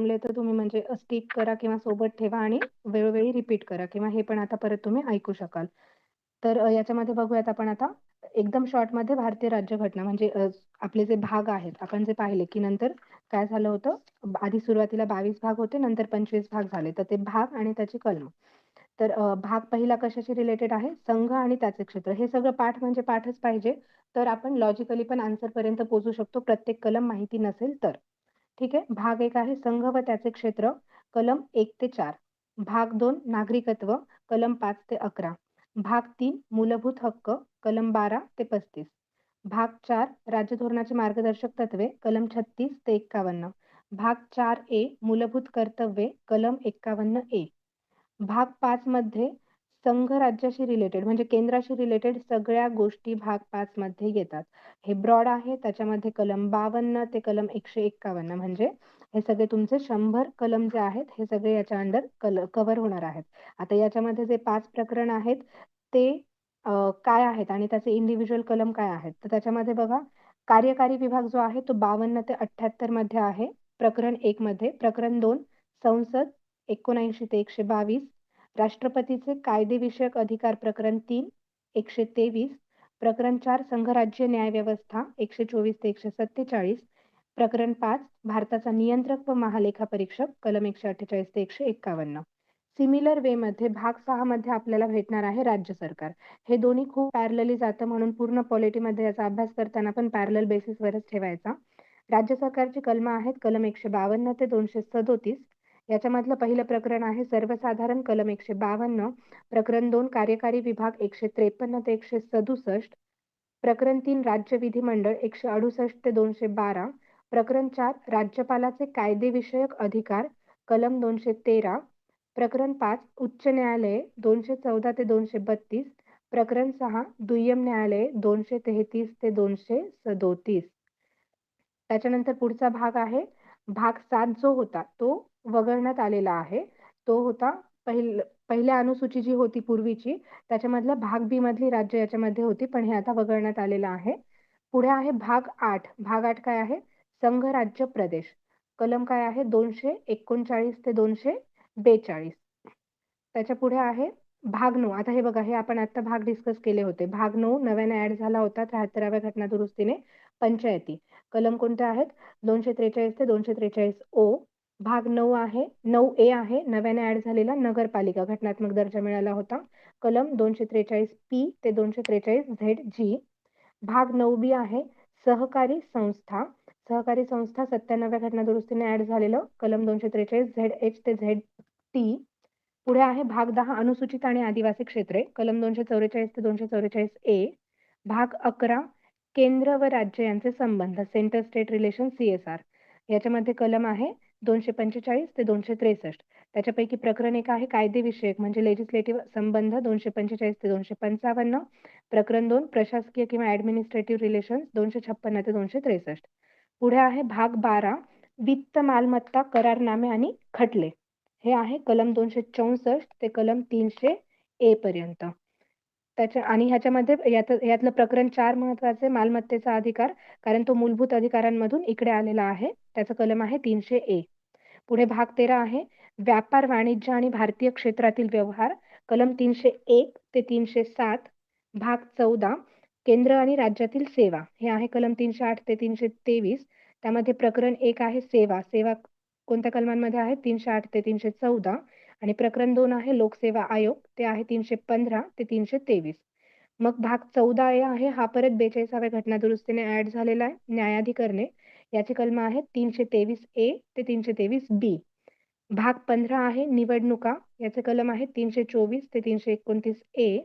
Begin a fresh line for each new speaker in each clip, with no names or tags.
जमले तर तुम्ही म्हणजे स्टिक करा किंवा सोबत ठेवा आणि वेळोवेळी रिपीट करा किंवा हे पण आता परत तुम्ही ऐकू शकाल. तर याच्यामध्ये बघूयात आपण आता एकदम शॉर्टमध्ये भारतीय राज्यघटना म्हणजे आपले जे भाग आहेत, आपण जे पाहिले की नंतर काय झालं होतं, आधी सुरुवातीला 22 भाग होते, नंतर 25 भाग झाले. तर ते भाग आणि त्याची कलम. तर भाग पहिला कशाशी रिलेटेड आहे? संघ आणि त्याचे क्षेत्र. हे सगळं पाठ म्हणजे पाठच पाहिजे. तर आपण लॉजिकली पण आन्सर पर्यंत पोहोचू शकतो, प्रत्येक कलम माहिती नसेल तर. ठीक आहे. भाग एक आहे संघ व त्याचे क्षेत्र, कलम एक ते चार भाग दोन नागरिकत्व, कलम पाच ते 11. भाग तीन मूलभूत हक्क, कलम 12 ते 35. भाग चार राज्य धोरणाची मार्गदर्शक तत्त्वे, कलम 36 ते 51. भाग चार ए मूलभूत कर्तव्ये, कलम 51 ए. भाग पाच मध्ये संघ राज्याशी रिलेटेड म्हणजे केंद्राशी रिलेटेड सगळ्या गोष्टी भाग पाच मध्ये येतात. हे ब्रॉड आहे. त्याच्यामध्ये कलम 52 ते कलम 151 म्हणजे हे सगळे तुमचे शंभर कलम जे आहेत, हे सगळे याच्या अंडर कल कव्हर होणार आहेत. आता याच्यामध्ये जे पाच प्रकरण आहेत, ते काय आहेत आणि त्याचे इंडिव्हिज्युअल कलम काय आहेत? तर त्याच्यामध्ये बघा, कार्यकारी विभाग जो आहे तो 52 ते 78 मध्ये आहे. प्रकरण एक मध्ये. प्रकरण दोन संसद 79 ते 122. राष्ट्रपतीचे कायदेविषयक अधिकार प्रकरण 3 123. प्रकरण चार संघराज्य न्यायव्यवस्था 124 ते 147. प्रकरण पाच भारताचा नियंत्रक व महालेखापरीक्षक कलम 148 ते 151. सिमिलर वे मध्ये भाग सहा मध्ये आपल्याला भेटणार आहे राज्य सरकार. हे दोन्ही खूप पॅरलली जातं म्हणून पूर्ण पॉलिटीमध्ये याचा अभ्यास करताना पण पॅरल बेसिसवरच ठेवायचा. राज्य सरकारची कलम आहेत कलम 152 ते 237. याच्यामधलं पहिलं प्रकरण आहे सर्वसाधारण कलम एकशे बावन्न प्रकरण दोन कार्यकारी विभाग एकशे त्रेपन्न ते एकशे सदुसष्ट प्रकरण तीन राज्य विधिमंडळ एकशे अडुसष्ट ते दोनशे बारा प्रकरण चार राज्यपालाचे कायदेविषयक अधिकार कलम दोनशे तेरा प्रकरण पाच उच्च न्यायालये दोनशे चौदा ते दोनशे बत्तीस प्रकरण सहा दुय्यम न्यायालय दोनशे तेहतीस ते दोनशे सदोतीस. त्याच्यानंतर पुढचा भाग आहे भाग सात जो होता तो वगळण्यात आलेला आहे. तो होता पहिल पहिल्या अनुसूची जी होती पूर्वीची त्याच्यामधला भाग बी मधली राज्य याच्यामध्ये होती, पण हे आता वगळण्यात आलेलं आहे. पुढे आहे भाग आठ भाग आठ काय आहे? संघ, राज्य, प्रदेश. कलम काय आहे? 239 ते 242. त्याच्या पुढे आहे भाग नऊ आता हे बघा, हे आपण आता भाग डिस्कस केले होते. भाग नऊ नव्याने ऍड झाला होता 73व्या घटना दुरुस्तीने, पंचायती. कलम कोणते आहेत? 243 ते 243 ओ. भाग नऊ आहे नऊ ए आहे नव्याने ऍड झालेला नगरपालिका घटनात्मक दर्जा मिळाला होता. कलम 243 पी ते 243 झेड जी. भाग नऊ बी आहे सहकारी संस्था. सहकारी संस्था 97व्या घटना दुरुस्तीने ऍड झालेलं कलम 243 झेड एच ते झेड टी. पुढे आहे भाग दहा अनुसूचित आणि आदिवासी क्षेत्रे कलम 244 ते 244 ए. भाग 11 केंद्र व राज्य यांचे संबंध सेंटर स्टेट रिलेशन सीएसआर. याच्यामध्ये कलम आहे दोनशे पंचेचाळीस ते दोनशे त्रेसष्ट. त्याच्यापैकी प्रकरण एक आहे कायदेविषयक म्हणजे लेजिस्लेटिव्ह संबंध दोनशे पंचेचाळीस ते दोनशे पंचावन्न. प्रकरण दोन प्रशासकीय किंवा ऍडमिनिस्ट्रेटिव्ह रिलेशन दोनशे छप्पन्न ते दोनशे त्रेसष्ट. पुढे आहे भाग बारा वित्त मालमत्ता करारनामे आणि खटले. हे आहे कलम दोनशे चौसष्ट ते कलम तीनशे ए पर्यंत. त्याच्या आणि ह्याच्यामध्ये यात यातलं प्रकरण चार महत्त्वाचे मालमत्तेचा अधिकार कारण तो मूलभूत अधिकारांमधून इकडे आलेला आहे. त्याचा कलम आहे तीनशे ए. पुढे भाग 13 आहे व्यापार, वाणिज्य आणि भारतीय क्षेत्रातील व्यवहार कलम 301 ते 307. भाग 14 केंद्र आणि राज्यातील सेवा हे आहे कलम 308 ते 323. त्यामध्ये प्रकरण एक आहे सेवा. सेवा कोणत्या कलमांमध्ये आहे? 308 ते 314 आणि प्रकरण दोन आहे लोकसेवा आयोग. ते आहे तीनशे पंधरा ते तीनशे तेवीस. मग भाग चौदा आहे हा परत बेचाळीसाव्या घटना दुरुस्तीने ऍड झालेला आहे. न्यायाधिकरणे. याची कलम आहे तीनशे तेवीस ए ते तीनशे तेवीस बी. भाग पंधरा आहे निवडणुका. याचे कलम आहे तीनशे चोवीस ते तीनशे एकोणतीस ए.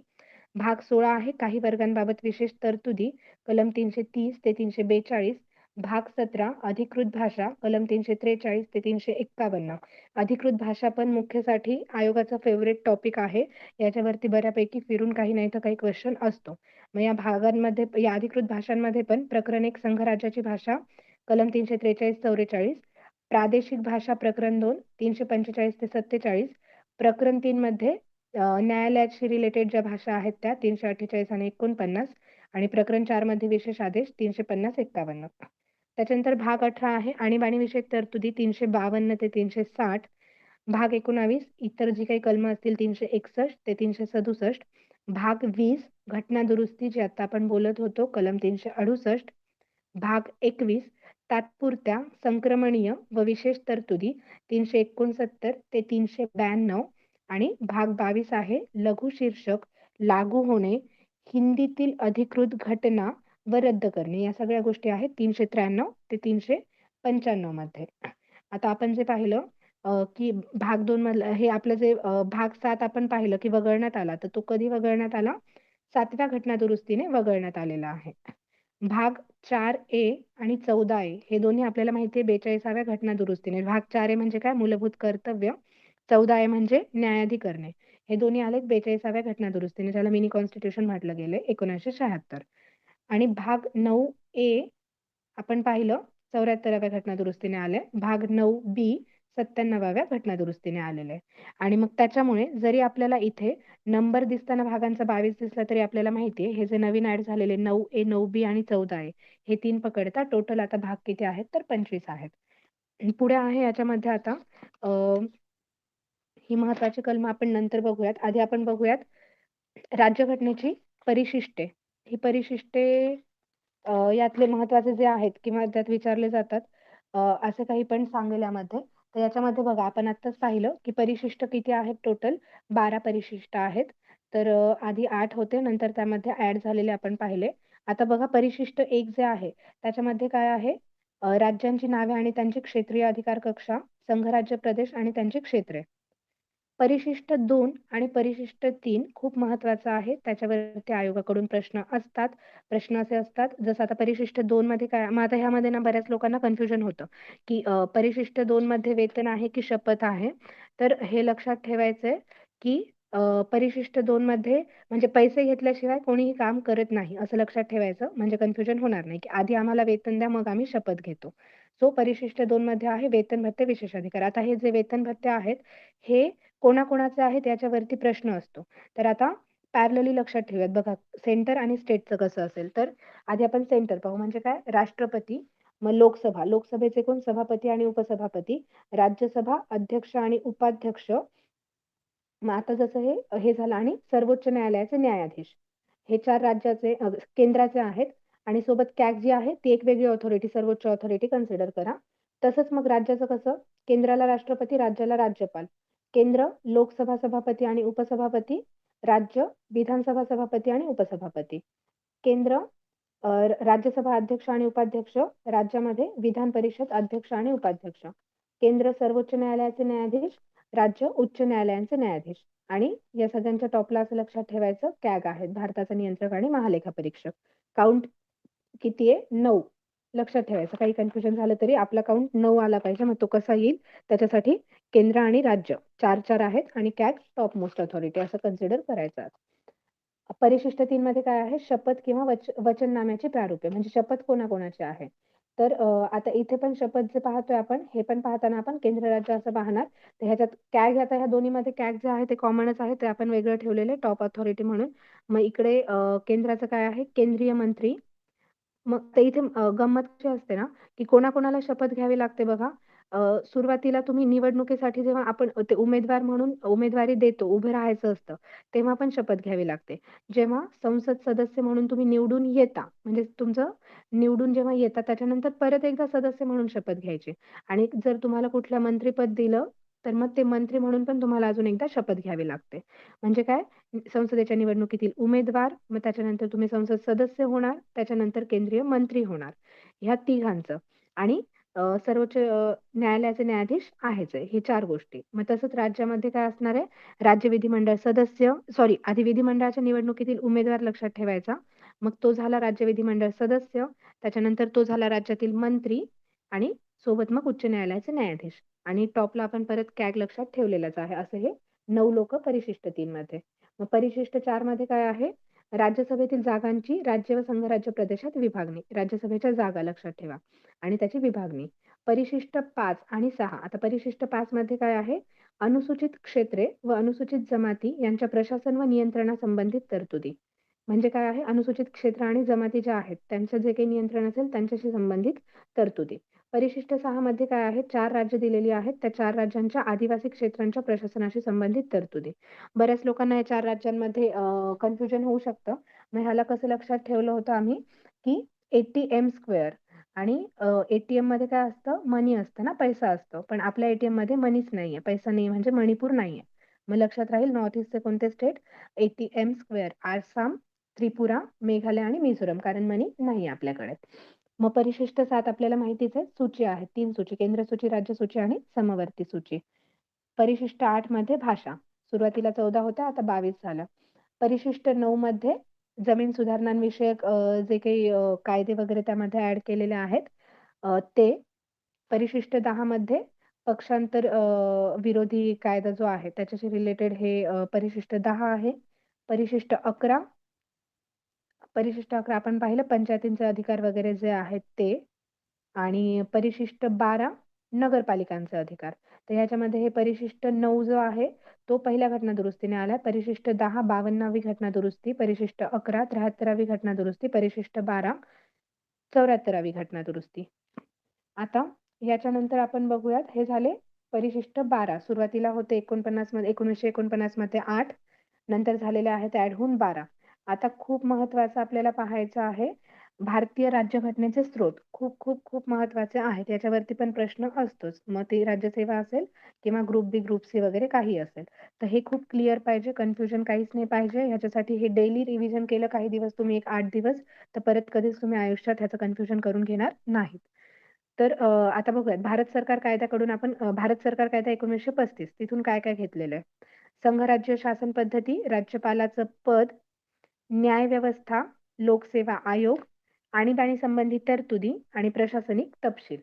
भाग सोळा आहे काही वर्गांबाबत विशेष तरतुदी. कलम तीनशे तीस ते तीनशे बेचाळीस. भाग 17 अधिकृत भाषा कलम 343 ते 351. अधिकृत भाषा पण मुख्यसाठी आयोगाचा फेवरेट टॉपिक आहे. याच्यावरती बऱ्यापैकी फिरून काही नाही तर काही क्वेश्चन असतो. मग या भागांमध्ये या अधिकृत भाषांमध्ये पण प्रकरण एक संघराज्याची भाषा कलम 343 44. प्रादेशिक भाषा प्रकरण 2 345 ते 47. प्रकरण तीन मध्ये न्यायालयाशी रिलेटेड ज्या भाषा आहेत त्या 348 आणि 49 आणि प्रकरण चारमध्ये विशेष आदेश 350 51. त्याच्यानंतर भाग अठरा आहे आणीबाणीविषयक तरतुदी तीनशे बावन्न ते तीनशे साठ. भाग एकोणावीस इतर जी काही कलम असतील तीनशे एकसष्ट ते तीनशे सदुसष्ट. भाग वीस घटना दुरुस्ती जी आता आपण बोलत होतो कलम तीनशे अडुसष्ट. भाग एकवीस तात्पुरत्या संक्रमणीय व विशेष तरतुदी तीनशे एकोणसत्तर ते तीनशे ब्याण्णव. आणि भाग बावीस आहे लघु शीर्षक लागू होणे हिंदीतील अधिकृत घटना व रद्द करणे. या सगळ्या गोष्टी आहेत तीनशे त्र्याण्णव ते तीनशे पंच्याण्णवमध्ये. आता आपण जे पाहिलं की भाग दोन मधलं हे आपलं जे भाग सात आपण पाहिलं की वगळण्यात आला तर तो कधी वगळण्यात आला? सातव्या घटना दुरुस्तीने वगळण्यात आलेला आहे. भाग चार ए आणि चौदा ए हे दोन्ही आपल्याला माहिती आहे बेचाळीसाव्या घटना दुरुस्तीने. भाग चार ए म्हणजे काय? मूलभूत कर्तव्य. चौदा ए म्हणजे न्यायाधिकरणे. हे दोन्ही आले बेचाळीसाव्या घटना दुरुस्तीने ज्याला मिनी कॉन्स्टिट्यूशन म्हटलं गेलं एकोणीसशे शहात्तर. आणि भाग नऊ ए आपण पाहिलं चौऱ्याहत्तराव्या घटना दुरुस्तीने आले भाग नऊ बी सत्त्याण्णवाव्या घटना दुरुस्तीने आलेले आहे. आणि मग त्याच्यामुळे जरी आपल्याला इथे नंबर दिसताना भागांचा बावीस दिसला तरी आपल्याला माहितीये हे जे नवीन ऍड झालेले नऊ ए नऊ बी आणि चौदा ए हे तीन पकडता टोटल आता भाग किती आहेत तर पंचवीस आहेत. पुढे आहे याच्यामध्ये आता ही महत्वाची कलम आपण नंतर बघूयात. आधी आपण बघूयात राज्यघटनेची परिशिष्टे. ही परिशिष्टे यातले महत्त्वाचे जे आहेत किंवा त्यात विचारले जातात असे काही पण सांगेल यामध्ये तर याच्यामध्ये बघा आपण आत्ताच पाहिलं की परिशिष्ट किती आहेत टोटल बारा परिशिष्ट आहेत. तर आधी आठ होते नंतर त्यामध्ये ऍड झालेले आपण पाहिले. आता बघा परिशिष्ट एक जे आहे त्याच्यामध्ये काय आहे? राज्यांची नावे आणि त्यांची क्षेत्रीय अधिकार कक्षा संघराज्य प्रदेश आणि त्यांची क्षेत्रे. परिशिष्ट दोन आणि परिशिष्ट तीन खूप महत्त्वाचा आहे. त्याच्यावरती आयोगाकडून प्रश्न असतात. प्रश्न असे असतात जसं आता परिशिष्ट दोन मध्ये काय मग आता ह्यामध्ये ना बऱ्याच लोकांना कन्फ्युजन होतं की परिशिष्ट दोन मध्ये वेतन आहे की शपथ आहे? तर हे लक्षात ठेवायचंय की परिशिष्ट दोन मध्ये म्हणजे पैसे घेतल्याशिवाय कोणीही काम करत नाही असं लक्षात ठेवायचं. म्हणजे कन्फ्युजन होणार नाही की आधी आम्हाला वेतन द्या मग आम्ही शपथ घेतो. सो परिशिष्ट दोन मध्ये आहे वेतन भत्ते विशेष अधिकार आता हे जे वेतन भत्ते आहेत हे कोणाकोणाचे आहेत याच्यावरती प्रश्न असतो. तर आता पॅरलली लक्षात ठेवूयात. बघा सेंटर आणि स्टेटचं कसं असेल तर आधी आपण सेंटर पाहू. म्हणजे काय? राष्ट्रपती मग लोकसभा. लोकसभेचे कोण? सभापती आणि उपसभापती. राज्यसभा अध्यक्ष आणि उपाध्यक्ष. मग आता जसं हे हे झालं आणि सर्वोच्च न्यायालयाचे न्यायाधीश. हे चार राज्याचे केंद्राचे आहेत. आणि सोबत कॅग जी आहे ती एक वेगळी ऑथॉरिटी सर्वोच्च ऑथॉरिटी कन्सिडर करा. तसंच मग राज्याचं कसं? केंद्राला राष्ट्रपती राज्याला राज्यपाल. केंद्र लोकसभा सभापती आणि उपसभापती राज्य विधानसभा सभापती आणि उपसभापती. केंद्र राज्यसभा अध्यक्ष आणि उपाध्यक्ष राज्यामध्ये विधान परिषद अध्यक्ष आणि उपाध्यक्ष. केंद्र सर्वोच्च न्यायालयाचे न्यायाधीश राज्य उच्च न्यायालयांचे न्यायाधीश. आणि या सगळ्यांच्या टॉपला असं लक्षात ठेवायचं कॅग आहेत भारताचा नियंत्रक आणि महालेखा परीक्षक काउंट किती आहे? नऊ. लक्षात ठेवायचं. काही कन्फ्युजन झालं तरी आपला काउंट नऊ आला पाहिजे. मग तो कसा येईल? त्याच्यासाठी केंद्र आणि राज्य चार चार आहेत आणि कॅग टॉप मोस्ट ऑथॉरिटी असं कन्सिडर करायचं परिशिष्ट तीन मध्ये काय आहे? शपथ किंवा वच वचननाम्याची प्रारूपे. म्हणजे शपथ कोणाकोणाची आहे? तर आता इथे पण शपथ जे पाहतोय आपण हे पण पाहताना आपण केंद्र राज्य असं पाहणार. तर ह्याच्यात कॅग आता ह्या दोन्हीमध्ये कॅग जे आहे ते कॉमनच आहे. ते आपण वेगळं ठेवलेले टॉप ऑथॉरिटी म्हणून. मग इकडे केंद्राचं काय आहे? केंद्रीय मंत्री मग ते इथे गंमत कशी असते ना की कोणाकोणाला शपथ घ्यावी लागते बघा. सुरुवातीला तुम्ही निवडणुकीसाठी जेव्हा आपण ते उमेदवार म्हणून उमेदवारी देतो उभं राहायचं असतं तेव्हा पण शपथ घ्यावी लागते. जेव्हा संसद सदस्य म्हणून तुम्ही निवडून येता म्हणजे तुमचं निवडून जेव्हा येता त्याच्यानंतर परत एकदा सदस्य म्हणून शपथ घ्यायची. आणि जर तुम्हाला कुठलं मंत्रीपद दिलं तर मग ते मंत्री म्हणून पण तुम्हाला अजून एकदा शपथ घ्यावी लागते. म्हणजे काय? संसदेच्या निवडणुकीतील उमेदवार मग त्याच्यानंतर तुम्ही संसद सदस्य होणार त्याच्यानंतर केंद्रीय मंत्री होणार. ह्या तिघांचं. आणि सर्वोच्च न्यायालयाचे न्यायाधीश आहेच आहे. हे चार गोष्टी. मग तसंच राज्यामध्ये काय असणार आहे? राज्य विधिमंडळ सदस्य सॉरी आधी विधिमंडळाच्या निवडणुकीतील उमेदवार लक्षात ठेवायचा. मग तो झाला राज्य विधिमंडळ सदस्य त्याच्यानंतर तो झाला राज्यातील मंत्री आणि सोबत मग उच्च न्यायालयाचे न्यायाधीश. आणि टॉपला आपण परत कॅग लक्षात ठेवलेलाच आहे. असं हे नऊ लोक परिशिष्ट तीन मध्ये. मग परिशिष्ट चारमध्ये काय आहे? राज्यसभेतील जागांची राज्य व संघराज्य प्रदेशात विभागणी. राज्यसभेच्या जागा लक्षात ठेवा. आणि त्याची विभागणी. परिशिष्ट पाच आणि सहा. आता परिशिष्ट पाच मध्ये काय आहे? अनुसूचित क्षेत्रे व अनुसूचित जमाती यांच्या प्रशासन व नियंत्रणासंबंधित तरतुदी. म्हणजे काय आहे? अनुसूचित क्षेत्र आणि जमाती ज्या आहेत त्यांचं जे काही नियंत्रण असेल त्यांच्याशी संबंधित तरतुदी. परिशिष्ट सहा मध्ये काय आहे? चार राज्य दिलेली आहेत. त्या चार राज्यांच्या आदिवासी क्षेत्रांच्या प्रशासनाशी संबंधित तरतुदी. बऱ्याच लोकांना या चार राज्यांमध्ये कन्फ्युजन होऊ शकतं. मग ह्याला कसं लक्षात ठेवलं होतं आम्ही? की एटीएम स्क्वेअर आणि एटीएममध्ये काय असतं? मनी असतं ना? पैसा असतो. पण आपल्या एटीएममध्ये मनीच नाहीये. पैसा नाही म्हणजे मणिपूर नाहीये. मग लक्षात राहील नॉर्थ ईस्टचे कोणते state ATM square Assam Tripura Meghalaya आणि मिझोरम. कारण मनी नाही आपल्याकडे. मग परिशिष्ट सात आपल्याला माहितीच आहे सूची आहे तीन सूची केंद्र सूची राज्य सूची आणि समवर्ती सूची. परिशिष्ट आठमध्ये भाषा. सुरुवातीला चौदा होत्या आता बावीस झालं. परिशिष्ट नऊ मध्ये जमीन सुधारणांविषयक जे काही कायदे वगैरे त्यामध्ये ऍड केलेले आहेत ते परिशिष्ट दहा मध्ये पक्षांतर विरोधी कायदा जो आहे त्याच्याशी रिलेटेड हे परिशिष्ट दहा आहे. परिशिष्ट अकरा परिशिष्ट अकरा आपण पाहिलं पंचायतींचे अधिकार वगैरे जे आहेत ते आणि परिशिष्ट बारा नगरपालिकांचे अधिकार. तर ह्याच्यामध्ये हे परिशिष्ट नऊ जो आहे तो पहिल्या घटना दुरुस्तीने आलाय परिशिष्ट दहा बावन्नावी घटना दुरुस्ती परिशिष्ट अकरा त्र्याहत्तरावी घटना दुरुस्ती परिशिष्ट बारा चौऱ्याहत्तरावी घटना दुरुस्ती आता याच्यानंतर आपण बघूयात हे झाले परिशिष्ट बारा. सुरुवातीला होते एकोणपन्नासमध्ये एकोणीसशे एकोणपन्नासमध्ये आठ नंतर झालेले आहेत ऍड होऊन बारा. आता खूप महत्वाचं आपल्याला पाहायचं आहे भारतीय राज्यघटनेचे स्रोत खूप खूप खूप महत्त्वाचे आहेत. याच्यावरती पण प्रश्न असतोच. मग ती राज्यसेवा असेल किंवा ग्रुप बी ग्रुप सी वगैरे काही असेल तर हे खूप क्लिअर पाहिजे. कन्फ्युजन काहीच नाही पाहिजे. ह्याच्यासाठी हे डेली रिव्हिजन केलं काही दिवस तुम्ही एक आठ दिवस तर परत कधीच तुम्ही आयुष्यात ह्याचं कन्फ्युजन करून घेणार नाहीत. तर आता बघूयात. भारत सरकार कायद्याकडून आपण भारत सरकार कायदा एकोणीसशे पस्तीस. तिथून काय काय घेतलेलं आहे? संघराज्य शासन पद्धती राज्यपालाचं पद न्याय व्यवस्था लोकसेवा आयोग आणीबाणी संबंधी तरतुदी आणि प्रशासनिक तपशील.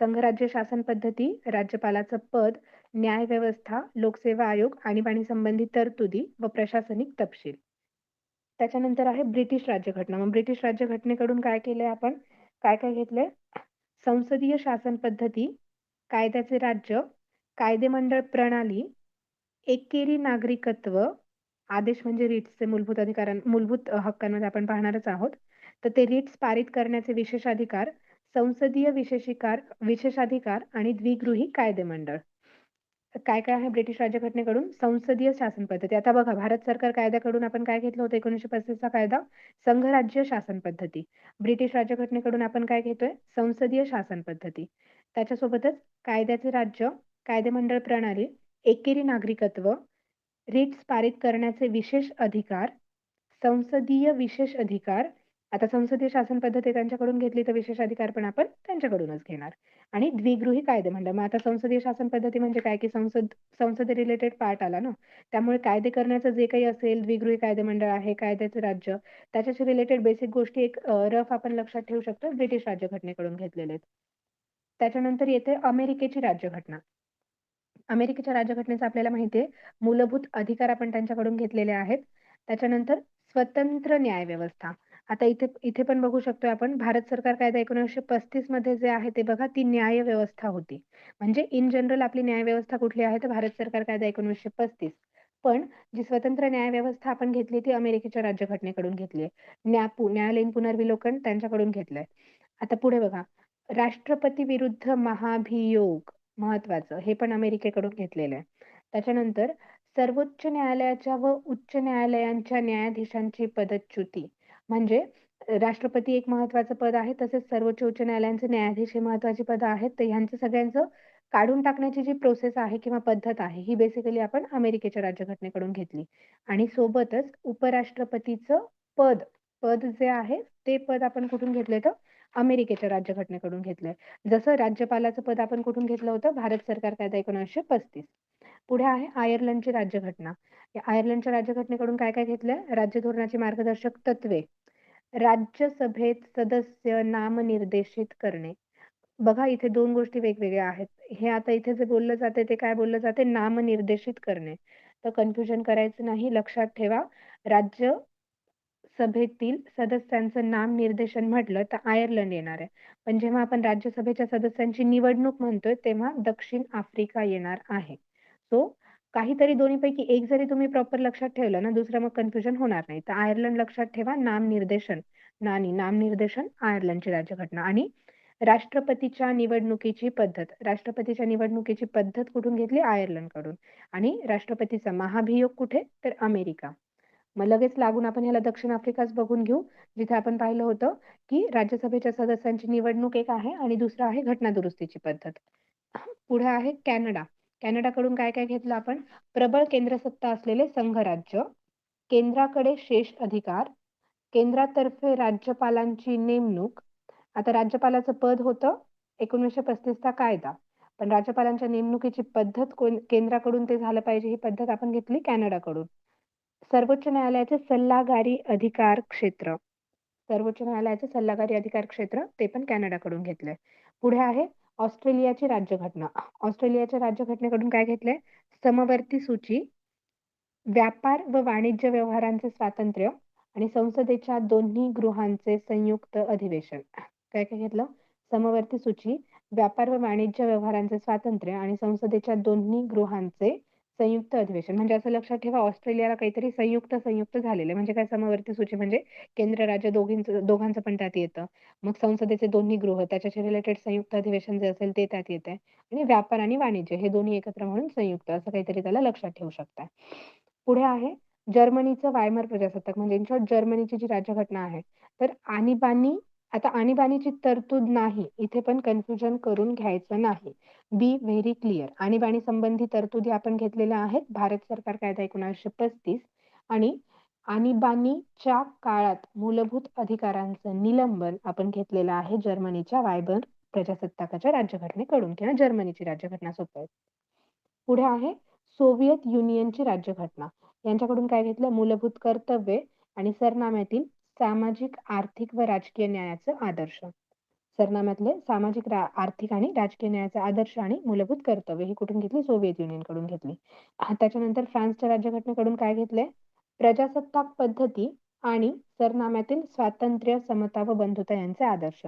संघराज्य शासन पद्धती राज्यपालाचं पद न्याय व्यवस्था लोकसेवा आयोग आणीबाणी संबंधी तरतुदी व प्रशासनिक तपशील. त्याच्यानंतर आहे ब्रिटिश राज्यघटना. मग ब्रिटिश राज्यघटनेकडून काय केलंय आपण? काय काय घेतलंय? संसदीय शासन पद्धती कायद्याचे राज्य कायदेमंडळ प्रणाली एकेरी नागरिकत्व आदेश म्हणजे रिट्सचे मूलभूत अधिकार मूलभूत हक्कांमध्ये आपण पाहणारच आहोत. तर ते रिट्स पारित करण्याचे विशेषाधिकार संसदीय विशेषिकार विशेषाधिकार आणि द्विगृही कायदेमंडळ. काय काय आहे ब्रिटिश राज्यघटनेकडून? संसदीय शासन पद्धती. आता बघा भारत सरकार कायद्याकडून आपण काय घेतलं होतं? एकोणीशे पस्तीसचा कायदा संघराज्य शासन पद्धती. ब्रिटिश राज्यघटनेकडून आपण काय घेतोय? संसदीय शासन पद्धती. त्याच्यासोबतच कायद्याचे राज्य कायदेमंडळ प्रणाली एकेरी नागरिकत्व रिट्स पारित करण्याचे विशेष अधिकार संसदीय विशेष अधिकार आता संसदीय शासन पद्धती त्यांच्याकडून घेतली तर विशेष अधिकार पण आपण त्यांच्याकडूनच घेणार. आणि द्विगृही कायदेमंडळ मग आता संसदीय शासन पद्धती म्हणजे काय की संसद संसदे रिलेटेड पार्ट आला ना? त्यामुळे कायदे करण्याचं जे काही असेल द्विगृही कायदेमंडळ आहे कायद्याचे राज्य त्याच्याशी रिलेटेड बेसिक गोष्टी एक रफ आपण लक्षात ठेवू शकतो ब्रिटिश राज्यघटनेकडून घेतलेले आहेत. त्याच्यानंतर येते अमेरिकेची राज्यघटना. अमेरिकेच्या राज्यघटनेचं आपल्याला माहितीये मूलभूत अधिकार आपण त्यांच्याकडून घेतलेले आहेत. त्याच्यानंतर स्वतंत्र न्याय व्यवस्था. आता इथे इथे पण बघू शकतोय आपण भारत सरकार कायदा एकोणीसशे पस्तीसमध्ये जे आहे ते बघा ती न्याय व्यवस्था होती. म्हणजे इन जनरल आपली न्याय व्यवस्था कुठली आहे तर भारत सरकार कायदा एकोणीसशे पस्तीस. पण जी स्वतंत्र न्याय व्यवस्था आपण घेतली ती अमेरिकेच्या राज्यघटनेकडून घेतली आहे. न्यापू न्यायालयीन पुनर्विलोकन त्यांच्याकडून घेतलंय. आता पुढे बघा. राष्ट्रपती विरुद्ध महाभियोग. महत्वाचं हे पण अमेरिकेकडून घेतलेलं आहे. त्याच्यानंतर सर्वोच्च न्यायालयाच्या व उच्च न्यायालयांच्या न्यायाधीशांची पदच्युती. म्हणजे राष्ट्रपती एक महत्वाचं पद आहे तसेच सर्वोच्च उच्च न्यायालयांचे न्यायाधीश हे महत्वाची पद आहेत. तर ह्यांचं सगळ्यांचं काढून टाकण्याची जी प्रोसेस आहे किंवा पद्धत आहे ही बेसिकली आपण अमेरिकेच्या राज्यघटनेकडून घेतली. आणि सोबतच उपराष्ट्रपतीचं पद पद जे आहे ते पद आपण कुठून घेतलंय तर अमेरिकेच्या राज्यघटनेकडून घेतलंय. जसं राज्यपालाचं पद आपण कुठून घेतलं होतं? भारत सरकार कायदा एकोणीसशे पस्तीस. पुढे आहे आयर्लंडची राज्यघटना. आयर्लंडच्या राज्यघटनेकडून काय काय घेतलंय? राज्य धोरणाची मार्गदर्शक तत्वे. राज्यसभेत सदस्य नामनिर्देशित करणे. बघा इथे दोन गोष्टी वेगवेगळ्या आहेत. हे आता इथे जे बोललं जाते ते काय बोललं जाते नामनिर्देशित करणे. तर कन्फ्युजन करायचं नाही. लक्षात ठेवा. राज्य सभेतील सदस्यांचं नाम निर्देशन म्हटलं तर आयर्लंड येणार आहे पण जेव्हा आपण राज्यसभेच्या सदस्यांची निवडणूक म्हणतोय तेव्हा दक्षिण आफ्रिका येणार आहे सो काहीतरी दोन्हीपैकी एक जरी तुम्ही प्रॉपर लक्षात ठेवलं ना, दुसरं मग कन्फ्युजन होणार नाही. तर आयर्लंड लक्षात ठेवा. नामनिर्देशन, नानी, नामनिर्देशन आयर्लंडची राज्यघटना आणि राष्ट्रपतीच्या निवडणुकीची पद्धत. राष्ट्रपतीच्या निवडणुकीची पद्धत कुठून घेतली? आयर्लंडकडून आणि राष्ट्रपतीचा महाभियोग कुठे? तर अमेरिका. मग लगेच लागून आपण ह्याला दक्षिण आफ्रिकाच बघून घेऊ, जिथे आपण पाहिलं होतं, की राज्यसभेच्या सदस्यांची निवडणूक एक आहे आणि दुसरं आहे घटना दुरुस्तीची पद्धत. पुढे आहे कॅनडा. कॅनडाकडून काय काय घेतलं आपण? प्रबळ केंद्र सत्ता असलेले संघराज्य, केंद्राकडे शेष अधिकार, केंद्रातर्फे राज्यपालांची नेमणूक. आता राज्यपालाचं पद होतं एकोणीसशे पस्तीसचा कायदा. पण राज्यपालांच्या नेमणुकीची पद्धत कोण केंद्राकडून ते झालं पाहिजे ही पद्धत आपण घेतली कॅनडाकडून. सर्वोच्च न्यायालयाचे सल्लागारी अधिकार क्षेत्र. सर्वोच्च न्यायालयाचे सल्लागारी अधिकार क्षेत्र ते पण कॅनडाकडून घेतलंय. पुढे आहे ऑस्ट्रेलियाची राज्यघटना. ऑस्ट्रेलियाच्या राज्यघटनेकडून काय घेतलंय? समवर्ती सूची, व्यापार व वाणिज्य व्यवहारांचे स्वातंत्र्य आणि संसदेच्या दोन्ही गृहांचे संयुक्त अधिवेशन. काय काय घेतलं? समवर्ती सूची, व्यापार व वाणिज्य व्यवहारांचे स्वातंत्र्य आणि संसदेच्या दोन्ही गृहांचे संयुक्त अधिवेशन. म्हणजे असं लक्षात ठेवा ऑस्ट्रेलियाला काहीतरी संयुक्त संयुक्त झालेलं म्हणजे काय समवर्ती सूची म्हणजे केंद्र राज्य दोघींचं दोघांचं पण त्यात येतं. मग संसदेचे दोन्ही गृह त्याच्याशी रिलेटेड संयुक्त अधिवेशन जे असेल ते त्यात येतंय आणि व्यापार आणि वाणिज्य हे दोन्ही एकत्र म्हणून संयुक्त असं काहीतरी त्याला लक्षात ठेवू शकता. पुढे आहे जर्मनीचं वायमर प्रजासत्ताक म्हणजे इन शॉर्ट जर्मनीची जी राज्यघटना आहे. तर आणीबाणी आता आणीबाणीची तरतूद नाही. इथे पण कन्फ्युजन करून घ्यायचं नाही. Be very clear. आणीबाणी संबंधी तरतुदी आपण घेतलेल्या आहेत. भारत सरकार कायदा एकोणीसशे पस्तीस आणि आणीबाणीच्या काळात मूलभूत अधिकारांचं निलंबन आपण घेतलेलं आहे जर्मनीच्या वायबर प्रजासत्ताकाच्या राज्यघटनेकडून किंवा जर्मनीची राज्यघटना सोपं पुढे आहे सोव्हिएत युनियनची राज्यघटना. यांच्याकडून काय घेतलं? मूलभूत कर्तव्ये आणि सरनाम्यातील सामाजिक, आर्थिक व राजकीय न्यायाचं आदर्श. सरनाम्यातले सामाजिक, आर्थिक आणि राजकीय न्यायाचे आदर्श आणि मूलभूत कर्तव्य ही कुठून घेतली? सोव्हिएत युनियनकडून घेतली. त्याच्यानंतर फ्रान्सच्या राज्यघटनेकडून काय घेतले प्रजासत्ताक पद्धती आणि सरनाम्यातील स्वातंत्र्य, समता व बंधुता यांचे आदर्श.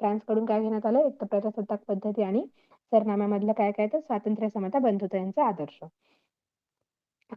फ्रान्सकडून काय घेण्यात आलं? एक तर प्रजासत्ताक पद्धती आणि सरनाम्यामधलं काय काय तर स्वातंत्र्य, समता, बंधुता यांचे आदर्श.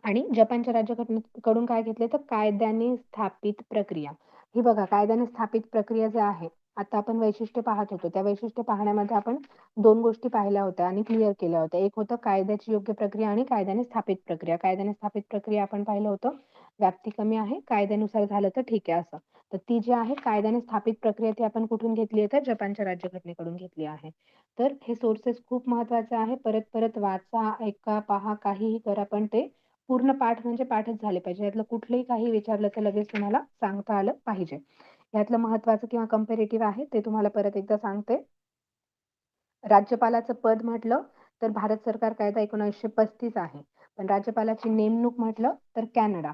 आणि जपानच्या राज्यघटनेकडून काय घेतले तर कायद्याने स्थापित प्रक्रिया. ही बघा कायद्याने स्थापित प्रक्रिया जे आहे आता आपण वैशिष्ट्य पाहत होतो. त्या वैशिष्ट्य पाहण्यामध्ये आपण दोन गोष्टी पाहिल्या होत्या आणि क्लिअर केल्या होत्या. एक होतं कायद्याची योग्य प्रक्रिया आणि कायद्याने स्थापित प्रक्रिया. कायद्याने स्थापित प्रक्रिया आपण पाहिलं होतं व्याप्ती कमी आहे कायद्यानुसार झालं तर ठीक आहे असं. तर ती जी आहे कायद्याने स्थापित प्रक्रिया ती आपण कुठून घेतली आहे तर जपानच्या राज्यघटनेकडून घेतली आहे. तर हे सोर्सेस खूप महत्त्वाचे आहे. परत परत वाचा ऐका पहा काहीही करा पण ते पूर्ण पाठ म्हणजे पाठच झाले पाहिजे. यातलं कुठलंही काही विचारलं तर लगेच तुम्हाला सांगता आलं पाहिजे. यातलं महत्वाचं किंवा कम्पेरेटिव्ह आहे ते तुम्हाला परत एकदा सांगते. राज्यपालाचं पद म्हटलं तर भारत सरकार कायदा एकोणीसशे पस्तीस आहे. पण राज्यपालाची नेमणूक म्हटलं तर कॅनडा.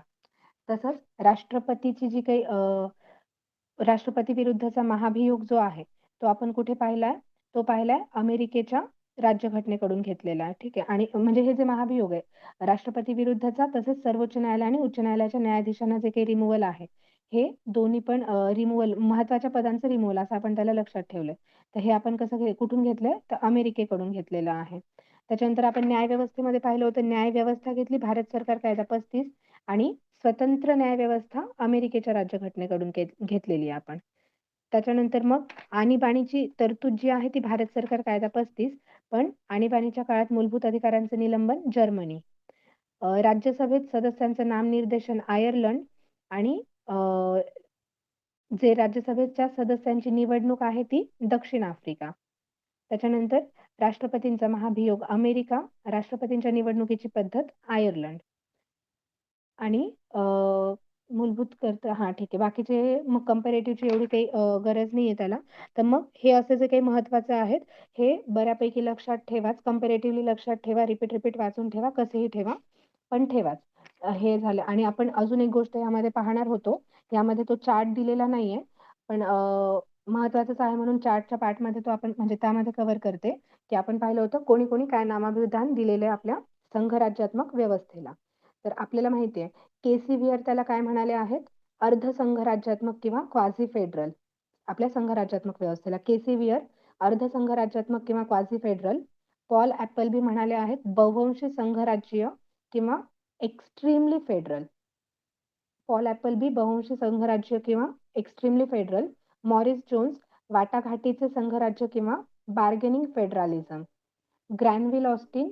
तसंच राष्ट्रपतीची जी काही राष्ट्रपती विरुद्धचा महाभियोग जो आहे तो आपण कुठे पाहिलाय? तो पाहिलाय अमेरिकेच्या राज्यघटनेकडून घेतलेला आहे. ठीक आहे. आणि म्हणजे हे जे महाभियोग आहे राष्ट्रपती विरुद्धचा तसेच सर्वोच्च न्यायालय आणि उच्च न्यायालयाच्या न्यायाधीशांना जे काही रिमुव्हल आहे हे दोन्ही पण रिमुव्हल महत्त्वाच्या पदांचं रिमुव्हल असं आपण त्याला लक्षात ठेवलंय. तर हे आपण कसं कुठून घेतलंय? तर अमेरिकेकडून घेतलेलं आहे. त्याच्यानंतर आपण न्याय व्यवस्थेमध्ये पाहिलं होतं न्याय व्यवस्था घेतली भारत सरकार कायदा पस्तीस आणि स्वतंत्र न्याय व्यवस्था अमेरिकेच्या राज्यघटनेकडून घेतलेली आहे आपण. त्याच्यानंतर मग आणीबाणीची तरतूद जी आहे ती भारत सरकार कायदा पस्तीस पण आणीबाणीच्या काळात मूलभूत अधिकारांचे निलंबन जर्मनी. राज्यसभेत सदस्यांचं नामनिर्देशन आयर्लंड आणि जे राज्यसभेच्या सदस्यांची निवडणूक आहे ती दक्षिण आफ्रिका. त्याच्यानंतर राष्ट्रपतींचा महाभियोग अमेरिका राष्ट्रपतींच्या निवडणुकीची पद्धत आयर्लंड. आणि मूलभूत करतं हा ठीक आहे. बाकीचे मग कंपॅरेटिव्हची एवढी काही गरज नाहीये त्याला. तर मग हे असे जे काही महत्त्वाचे आहेत हे बऱ्यापैकी लक्षात ठेवाच. कंपॅरेटिव्हली लक्षात ठेवा. रिपीट रिपीट वाचून ठेवा. कसेही ठेवा पण ठेवाच. हे झालं. आणि आपण अजून एक गोष्ट यामध्ये पाहणार होतो. यामध्ये तो चार्ट दिलेला नाहीये. पण महत्वाचंच आहे म्हणून चार्टच्या पार्टमध्ये तो आपण म्हणजे त्यामध्ये कव्हर करते. की आपण पाहिलं होतं कोणी कोणी काय नामाभिधान दिलेलं आहे आपल्या संघराज्यात्मक व्यवस्थेला. तर आपल्याला माहिती आहे केसीव्हीआर त्याला काय म्हणाले आहेत? अर्ध संघराज्यात्मक किंवा क्वाझी फेडरल आपल्या संघराज्यात्मक व्यवस्थेला केसीव्हीआर अर्ध संघराज्यात्मक किंवा quasi federal Paul Appleby म्हणाले आहेत बहुवंशी संघराज्य किंवा एक्स्ट्रीमली फेडरल. पॉल ॲपलबी बहुंशी संघराज्य किंवा एक्स्ट्रीमली फेडरल. मॉरिस जोन्स वाटाघाटीचे संघराज्य किंवा bargaining federalism. Granville Austin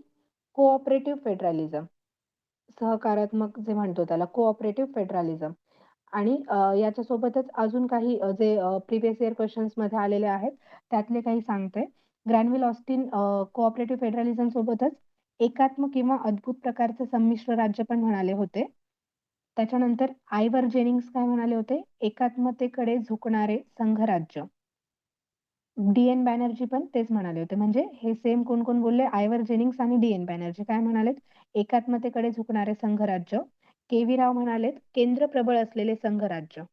cooperative federalism. सहकारात्मक जे म्हणतो त्याला कोऑपरेटिव्ह फेडरलिझम आणि याच्यासोबतच अजून काही जे प्रिव्हियस इयर क्वेश्चन्समध्ये आलेले आहेत त्यातले काही सांगते. ग्रॅनविल ऑस्टिन कोऑपरेटिव्ह फेडरलिझम सोबतच एकात्म किंवा अद्भुत प्रकारचे संमिश्र राज्य पण म्हणाले होते. त्याच्यानंतर आयवर जेनिंग्स काय म्हणाले होते? एकात्मतेकडे झुकणारे संघराज्य. डी एन बॅनर्जी पण तेच म्हणाले होते. म्हणजे हे सेम कोण कोण बोलले? आयवर जेनिंग्स आणि डी एन बॅनर्जी. काय म्हणालेत? एकात्मतेकडे झुकणारे संघराज्य. के व्ही राव म्हणालेत केंद्र प्रबळ असलेले संघराज्य.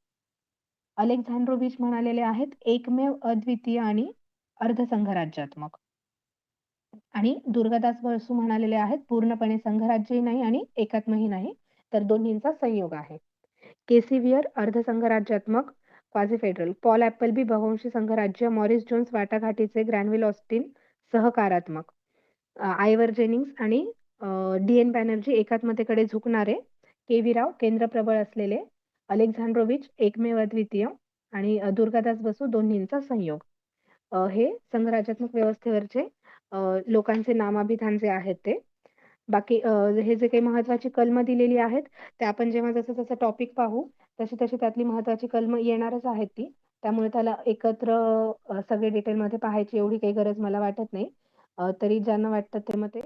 अलेक्झांड्रोविच म्हणालेले आहेत एकमेव अद्वितीय आणि अर्धसंघराज्यात्मक. आणि दुर्गादास बळसू म्हणालेले आहेत पूर्णपणे संघराज्यही नाही आणि एकात्मही नाही तर दोन्हींचा संयोग आहे. केसिव्हियर अर्धसंघराज्यात्मक. क्वाझी फेडरल पॉल ॲपलबी बहुवंशी संघराज्य मॉरिस जोन्स वाटाघाटीचे ग्रॅनविल ऑस्टिन सहकारात्मक. आयवर जेनिंग्स आणि डी एन बॅनर्जी एकात्मतेकडे झुकणारे के व्ही राव केंद्र प्रबळ असलेले अलेक्झांड्रोविच एकमेव अद्वितीय आणि दुर्गादास बसू दोन्हींचा संयोग. हे संघराज्यात्मक व्यवस्थेवरचे लोकांचे नामाभिधान जे आहेत ते बाकी हे जे काही महत्वाची कलम दिलेली आहेत ते आपण जेव्हा जसं जसं टॉपिक पाहू तशी तशी त्यातली महत्वाची कलम येणारच आहेत ती. त्यामुळे त्याला एकत्र सगळे डिटेलमध्ये पाहायची एवढी काही गरज मला वाटत नाही. तरी ज्यांना वाटतं ते मग ते